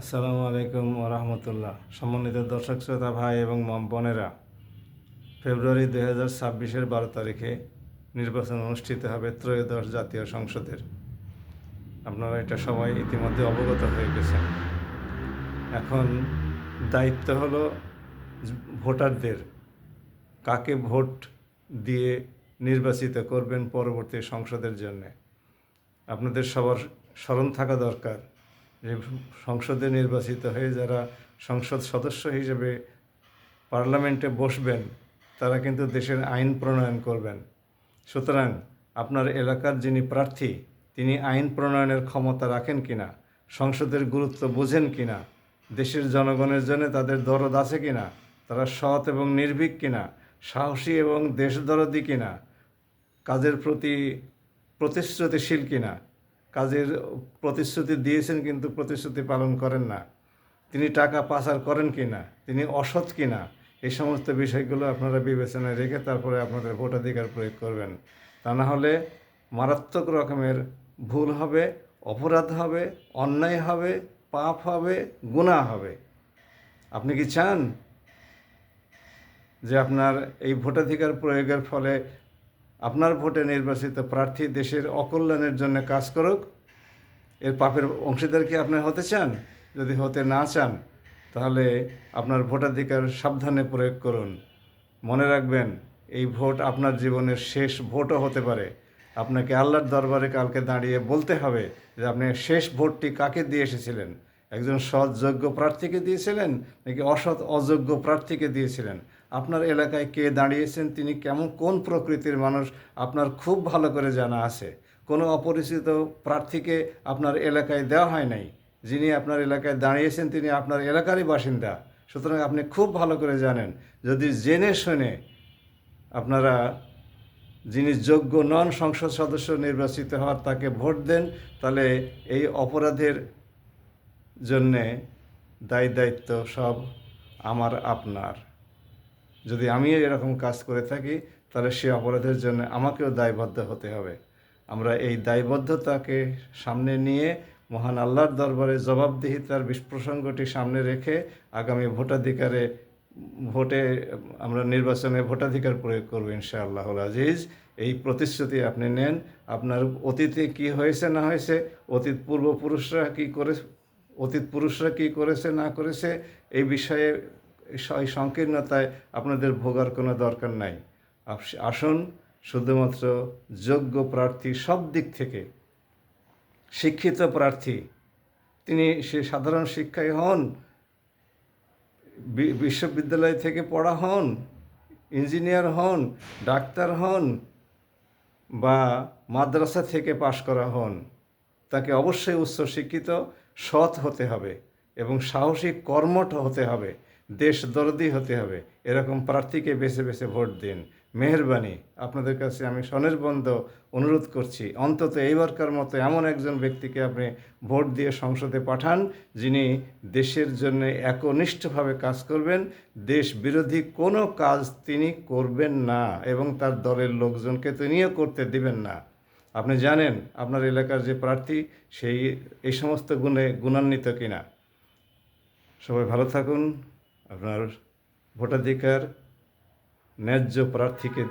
আসসালামু আলাইকুম রহমতুল্লাহ। সম্মানিত দর্শক শ্রোতা ভাই এবং বোনেরা, ফেব্রুয়ারি দুই হাজার ছাব্বিশের বারো তারিখে নির্বাচন অনুষ্ঠিত হবে ত্রয়োদশ জাতীয় সংসদের। আপনারা এটা সবাই ইতিমধ্যে অবগত হয়ে গেছেন। এখন দায়িত্ব হলো ভোটারদের, কাকে ভোট দিয়ে নির্বাচিত করবেন পরবর্তী সংসদের জন্যে। আপনাদের সবার স্মরণ থাকা দরকার। সংসদে নির্বাচিত হয়ে যারা সংসদ সদস্য হিসেবে পার্লামেন্টে বসবেন, তারা কিন্তু দেশের আইন প্রণয়ন করবেন। সুতরাং আপনার এলাকার যিনি প্রার্থী, তিনি আইন প্রণয়নের ক্ষমতা রাখেন কিনা, সংসদের গুরুত্ব বোঝেন কিনা, দেশের জনগণের জন্য তাদের দরদ আছে কিনা, তারা সৎ এবং নির্ভীক কিনা, সাহসী এবং দেশদরদি কিনা, কাজের প্রতি প্রতিশ্রুতিশীল কিনা কাজের প্রতিশ্রুতি দিয়েছেন কিন্তু প্রতিশ্রুতি পালন করেন না। তিনি টাকা পাচার করেন কিনা, তিনি অসৎ কিনা, এই সমস্ত বিষয়গুলো আপনারা বিবেচনায় রেখে তারপরে আপনাদের ভোটাধিকার প্রয়োগ করবেন। তা না হলে মারাত্মক রকমের ভুল হবে, অপরাধ হবে, অন্যায় হবে, পাপ হবে গুণা হবে। আপনি কি চান যে আপনার এই ভোটাধিকার প্রয়োগের ফলে আপনার ভোটে নির্বাচিত প্রার্থী দেশের অকল্যাণের জন্য কাজ করুক। এর পাপের অংশীদার কি আপনি হতে চান? যদি হতে না চান, তাহলে আপনার ভোটাধিকার সাবধানে প্রয়োগ করুন। মনে রাখবেন, এই ভোট আপনার জীবনের শেষ ভোটও হতে পারে। আপনাকে আল্লাহর দরবারে কালকে দাঁড়িয়ে বলতে হবে যে আপনি শেষ ভোটটি কাকে দিয়ে এসেছিলেন? একজন সৎ যোগ্য প্রার্থীকে দিয়েছিলেন নাকি অসৎ অযোগ্য প্রার্থীকে দিয়েছিলেন? আপনার এলাকায় কে দাঁড়িয়েছেন, তিনি কেমন, কোন প্রকৃতির মানুষ, আপনার খুব ভালো করে জানা আছে। কোনো অপরিচিত প্রার্থীকে আপনার এলাকায় দেওয়া হয় নাই। যিনি আপনার এলাকায় দাঁড়িয়েছেন, তিনি আপনার এলাকারই বাসিন্দা। সুতরাং আপনি খুব ভালো করে জানেন, যদি জেনে শুনে আপনারা, যিনি যোগ্য নন সংসদ সদস্য নির্বাচিত হওয়ার তাকে ভোট দেন, তাহলে এই অপরাধের জন্যে দায়ী দায়িত্ব সব আমার, আপনার। যদি আমি এরকম কাজ করে থাকি, তাহলে সে অপরাধের জন্য আমাকেও দায়বদ্ধ হতে হবে। আমরা এই দায়বদ্ধতাকে সামনে নিয়ে মহান আল্লাহর দরবারে জবাবদিহিতার প্রসঙ্গটি সামনে রেখে আগামী ভোটাধিকারে, ভোটে আমরা নির্বাচনে ভোটাধিকার প্রয়োগ করব ইনশাআল্লাহ আজিজ। এই প্রতিশ্রুতি আপনি নেন। আপনার অতীতে কি হয়েছে, না হয়েছে, অতীত পূর্বপুরুষরা কি করে, অতীত পুরুষরা কি করেছে, না করেছে, এই বিষয়ে এই সংকীর্ণতায় আপনাদের ভোগার কোনো দরকার নাই। আস- আসুন, শুধুমাত্র যোগ্য প্রার্থী সব দিক থেকে, শিক্ষিত প্রার্থী, তিনি সে সাধারণ শিক্ষায় হন বিশ্ববিদ্যালয় থেকে পড়া হন, ইঞ্জিনিয়ার হন, ডাক্তার হন, বা মাদ্রাসা থেকে পাশ করা হন, তাকে অবশ্যই উচ্চ শিক্ষিত সৎ হতে হবে এবং সাহসী কর্মঠ হতে হবে। দেশ দরদি হতে হবে। এরকম প্রার্থীকে বেছে বেছে ভোট দিন। মেহরবানি। আপনাদের কাছে আমি স্বনির্বন্ধ অনুরোধ করছি। অন্তত এইবারকার মতো এমন একজন ব্যক্তিকে আপনি ভোট দিয়ে সংসদে পাঠান, যিনি দেশের জন্য একনিষ্ঠভাবে কাজ করবেন। দেশ বিরোধী কোনো কাজ তিনি করবেন না এবং তার দলের লোকজনকে তিনিও করতে দিবেন না। আপনি জানেন, আপনার এলাকার যে প্রার্থী, সেই এই সমস্ত গুণে গুণান্বিত কিনা। সবাই ভালো থাকুন। আপনার ভোটাধিকার ন্যায্য প্রার্থীকে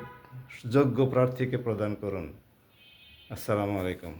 যোগ্য প্রার্থীকে প্রদান করুন। আসসালামু আলাইকুম।